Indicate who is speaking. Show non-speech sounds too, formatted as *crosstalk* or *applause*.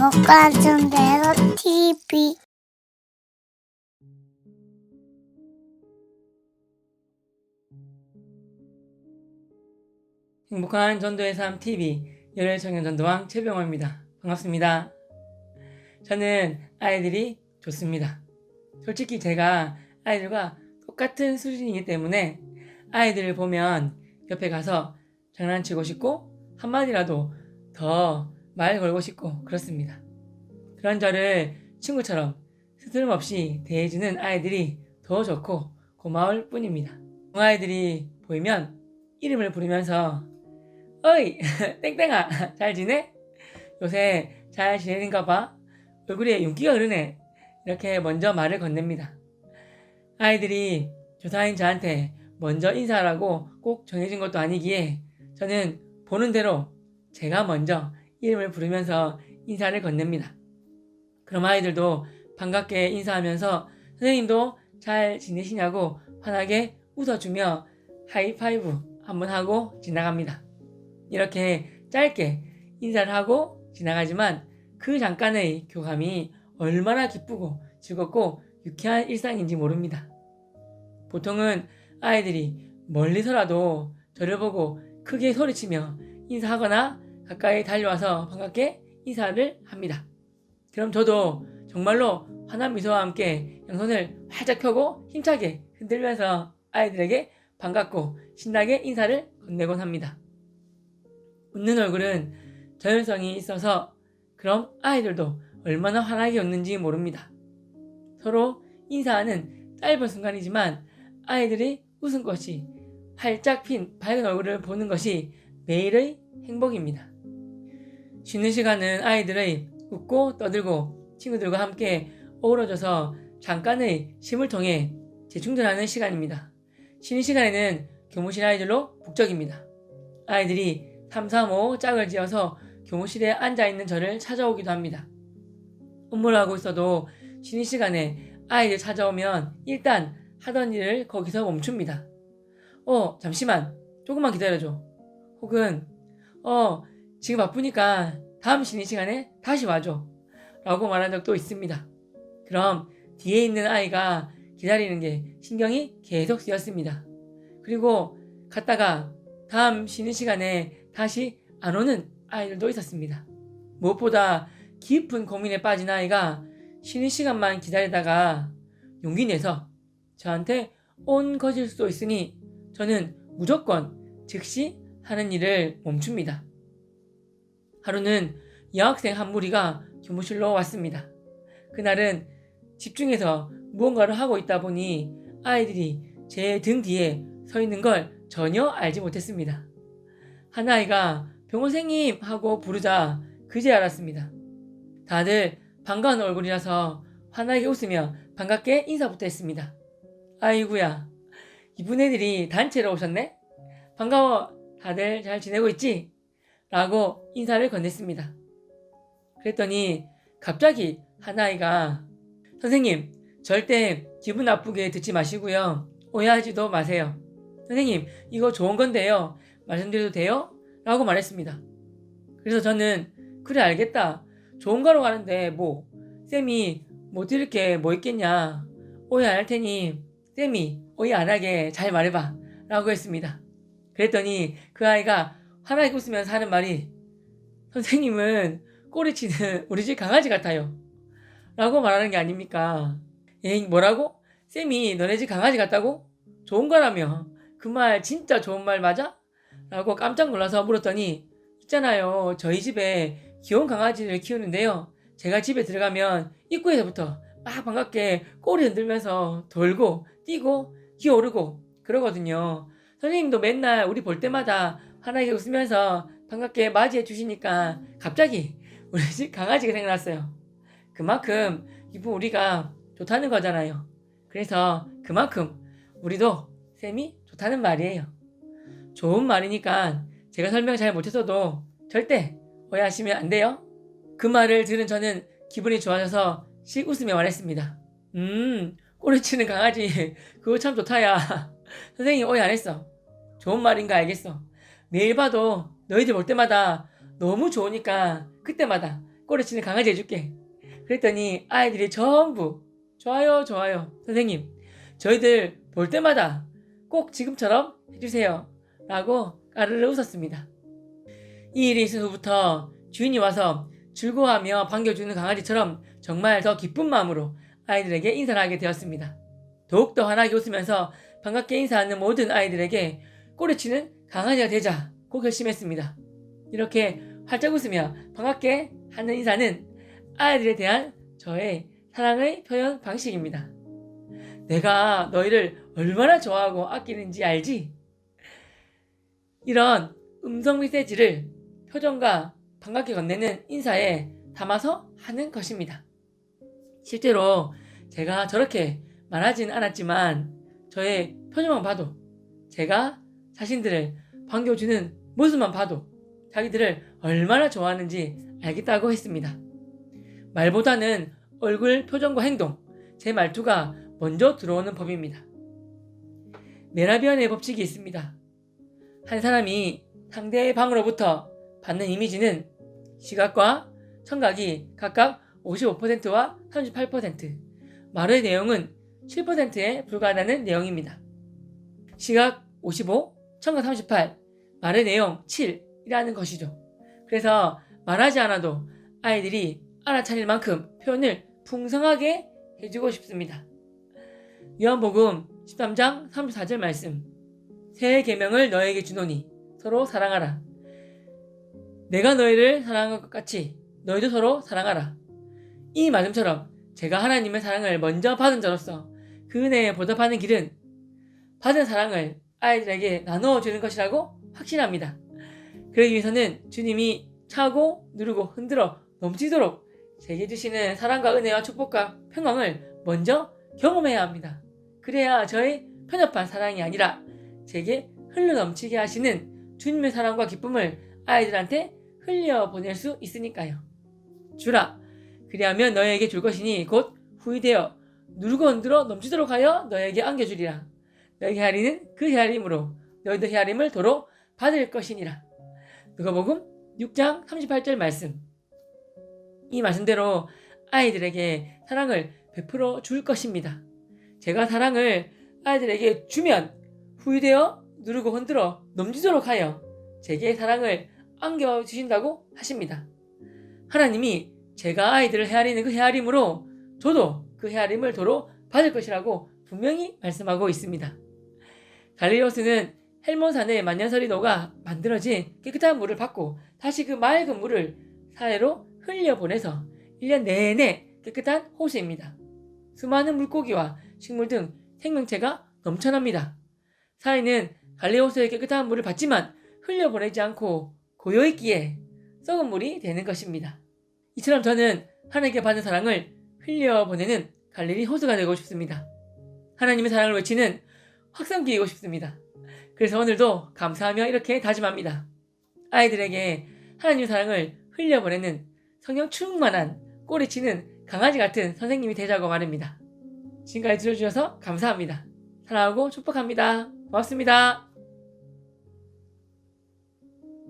Speaker 1: 행복한 순대로 TV
Speaker 2: 행복한 전도의 삶 TV 열혈 청년 전도왕 최병호입니다. 반갑습니다. 저는 아이들이 좋습니다. 솔직히 제가 아이들과 똑같은 수준이기 때문에 아이들을 보면 옆에 가서 장난치고 싶고 한마디라도 더 말 걸고 싶고 그렇습니다. 그런 저를 친구처럼 스스럼없이 대해주는 아이들이 더 좋고 고마울 뿐입니다. 아이들이 보이면 이름을 부르면서 어이 *laughs* 땡땡아 잘 지내? 요새 잘 지내는가 봐 얼굴에 윤기가 흐르네 이렇게 먼저 말을 건넵니다 아이들이 조사인 저한테 먼저 인사하라고 꼭 정해진 것도 아니기에 저는 보는 대로 제가 먼저 이름을 부르면서 인사를 건넵니다 그럼 아이들도 반갑게 인사하면서 선생님도 잘 지내시냐고 환하게 웃어주며 하이파이브 한번 하고 지나갑니다 이렇게 짧게 인사를 하고 지나가지만 그 잠깐의 교감이 얼마나 기쁘고 즐겁고 유쾌한 일상인지 모릅니다. 보통은 아이들이 멀리서라도 저를 보고 크게 소리치며 인사하거나 가까이 달려와서 반갑게 인사를 합니다. 그럼 저도 정말로 환한 미소와 함께 양손을 활짝 펴고 힘차게 흔들면서 아이들에게 반갑고 신나게 인사를 건네곤 합니다. 웃는 얼굴은 전율성이 있어서 그럼 아이들도 얼마나 환하게 웃는지 모릅니다. 서로 인사하는 짧은 순간이지만 아이들이 웃은 것이 활짝 핀 밝은 얼굴을 보는 것이 매일의 행복입니다. 쉬는 시간은 아이들의 웃고 떠들고 친구들과 함께 어우러져서 잠깐의 쉼을 통해 재충전하는 시간입니다. 쉬는 시간에는 교무실 아이들로 북적입니다. 아이들이 3, 3, 5 짝을 지어서 교무실에 앉아있는 저를 찾아오기도 합니다. 업무를 하고 있어도 쉬는 시간에 아이들 찾아오면 일단 하던 일을 거기서 멈춥니다. 어, 잠시만. 조금만 기다려줘. 혹은, 어, 지금 바쁘니까 다음 쉬는 시간에 다시 와줘. 라고 말한 적도 있습니다. 그럼 뒤에 있는 아이가 기다리는 게 신경이 계속 쓰였습니다. 그리고 갔다가 다음 쉬는 시간에 다시 안 오는 아이들도 있었습니다. 무엇보다 깊은 고민에 빠진 아이가 쉬는 시간만 기다리다가 용기 내서 저한테 온 것일 수도 있으니 저는 무조건 즉시 하는 일을 멈춥니다. 하루는 여학생 한 무리가 교무실로 왔습니다. 그날은 집중해서 무언가를 하고 있다 보니 아이들이 제 등 뒤에 서 있는 걸 전혀 알지 못했습니다. 한 아이가 병원생님 하고 부르자 그제 알았습니다. 다들 반가운 얼굴이라서 환하게 웃으며 반갑게 인사부터 했습니다. 아이구야, 이분 애들이 단체로 오셨네? 반가워, 다들 잘 지내고 있지? 라고 인사를 건넸습니다. 그랬더니 갑자기 한 아이가 선생님, 절대 기분 나쁘게 듣지 마시고요. 오해하지도 마세요. 선생님, 이거 좋은 건데요. 말씀드려도 돼요? 라고 말했습니다. 그래서 저는 그래 알겠다. 좋은 거로 가는데 뭐 쌤이 못 들을 게뭐 있겠냐. 오해 안 할 테니 쌤이 오해 안 하게 잘 말해봐. 라고 했습니다. 그랬더니 그 아이가 환하게 웃으면서 하는 말이 선생님은 꼬리치는 *laughs* 우리 집 강아지 같아요. 라고 말하는 게 아닙니까? 에이 뭐라고? 쌤이 너네 집 강아지 같다고? 좋은 거라며. 그 말 진짜 좋은 말 맞아? 라고 깜짝 놀라서 물었더니 있잖아요. 저희 집에 귀여운 강아지를 키우는데요. 제가 집에 들어가면 입구에서부터 막 반갑게 꼬리 흔들면서 돌고 뛰고 기어오르고 그러거든요. 선생님도 맨날 우리 볼 때마다 환하게 웃으면서 반갑게 맞이해 주시니까 갑자기 우리 집 강아지가 생각났어요. 그만큼 이분 우리가 좋다는 거잖아요. 그래서 그만큼 우리도 쌤이 좋다는 말이에요. 좋은 말이니까 제가 설명 잘 못했어도 절대 오해하시면 안 돼요. 그 말을 들은 저는 기분이 좋아져서 씩 웃으며 말했습니다. 음, 꼬리치는 강아지 그거 참 좋다야. *laughs* 선생님 오해 안 했어. 좋은 말인 가 알겠어. 매일 봐도 너희들 볼 때마다 너무 좋으니까 그때마다 꼬리치는 강아지 해줄게. 그랬더니 아이들이 전부 좋아요, 좋아요. 선생님, 저희들 볼 때마다 꼭 지금처럼 해주세요. 라고 까르르 웃었습니다. 이 일이 있은 후부터 주인이 와서 즐거워하며 반겨주는 강아지처럼 정말 더 기쁜 마음으로 아이들에게 인사를 하게 되었습니다. 더욱더 환하게 웃으면서 반갑게 인사하는 모든 아이들에게 꼬리치는 강아지가 되자고 결심했습니다. 이렇게 활짝 웃으며 반갑게 하는 인사는 아이들에 대한 저의 사랑의 표현 방식입니다. 내가 너희를 얼마나 좋아하고 아끼는지 알지? 이런 음성 메시지를 표정과 반갑게 건네는 인사에 담아서 하는 것입니다. 실제로 제가 저렇게 말하진 않았지만 저의 표정만 봐도 제가 자신들을 반겨주는 모습만 봐도 자기들을 얼마나 좋아하는지 알겠다고 했습니다. 말보다는 얼굴 표정과 행동, 제 말투가 먼저 들어오는 법입니다. 메라비안의 법칙이 있습니다. 한 사람이 상대의 방으로부터 받는 이미지는 시각과 청각이 각각 55%와 38%, 말의 내용은 7%에 불과하다는 내용입니다. 시각 55, 청각 38, 말의 내용 7이라는 것이죠. 그래서 말하지 않아도 아이들이 알아차릴 만큼 표현을 풍성하게 해주고 싶습니다. 요한복음 13장 34절 말씀 새 계명을 너에게 주노니 서로 사랑하라. 내가 너희를 사랑한 것 같이 너희도 서로 사랑하라. 이 말씀처럼 제가 하나님의 사랑을 먼저 받은 자로서 그 은혜에 보답하는 길은 받은 사랑을 아이들에게 나누어 주는 것이라고 확신합니다. 그러기 위해서는 주님이 차고 누르고 흔들어 넘치도록 제게 주시는 사랑과 은혜와 축복과 평강을 먼저 경험해야 합니다. 그래야 저의 편협한 사랑이 아니라 제게 흘러 넘치게 하시는 주님의 사랑과 기쁨을 아이들한테 흘려 보낼 수 있으니까요. 주라, 그리하면 너에게 줄 것이니 곧 후이되어 누르고 흔들어 넘치도록 하여 너에게 안겨주리라. 너에게 헤아리는 그 헤아림으로 너희도 헤아림을 도로 받을 것이니라. 누가복음 6장 38절 말씀. 이 말씀대로 아이들에게 사랑을 베풀어 줄 것입니다. 제가 사랑을 아이들에게 주면 후회되어 누르고 흔들어 넘치도록 하여 제게 사랑을 안겨 주신다고 하십니다. 하나님이 제가 아이들을 헤아리는 그 헤아림으로 저도 그 헤아림을 도로 받을 것이라고 분명히 말씀하고 있습니다. 갈리오스는 헬몬산의 만년설이 녹아 만들어진 깨끗한 물을 받고 다시 그 맑은 물을 사회로 흘려보내서 1년 내내 깨끗한 호수입니다. 수많은 물고기와 식물 등 생명체가 넘쳐납니다. 사회는 갈레오스의 깨끗한 물을 받지만 흘려보내지 않고 고여있기에 썩은 물이 되는 것입니다. 이처럼 저는 하나님께 받은 사랑을 흘려보내는 갈릴리 호수가 되고 싶습니다. 하나님의 사랑을 외치는 확성기이고 싶습니다. 그래서 오늘도 감사하며 이렇게 다짐합니다. 아이들에게 하나님의 사랑을 흘려보내는 성령 충만한 꼬리치는 강아지 같은 선생님이 되자고 말입니다. 지금까지 들어주셔서 감사합니다. 사랑하고 축복합니다. 고맙습니다.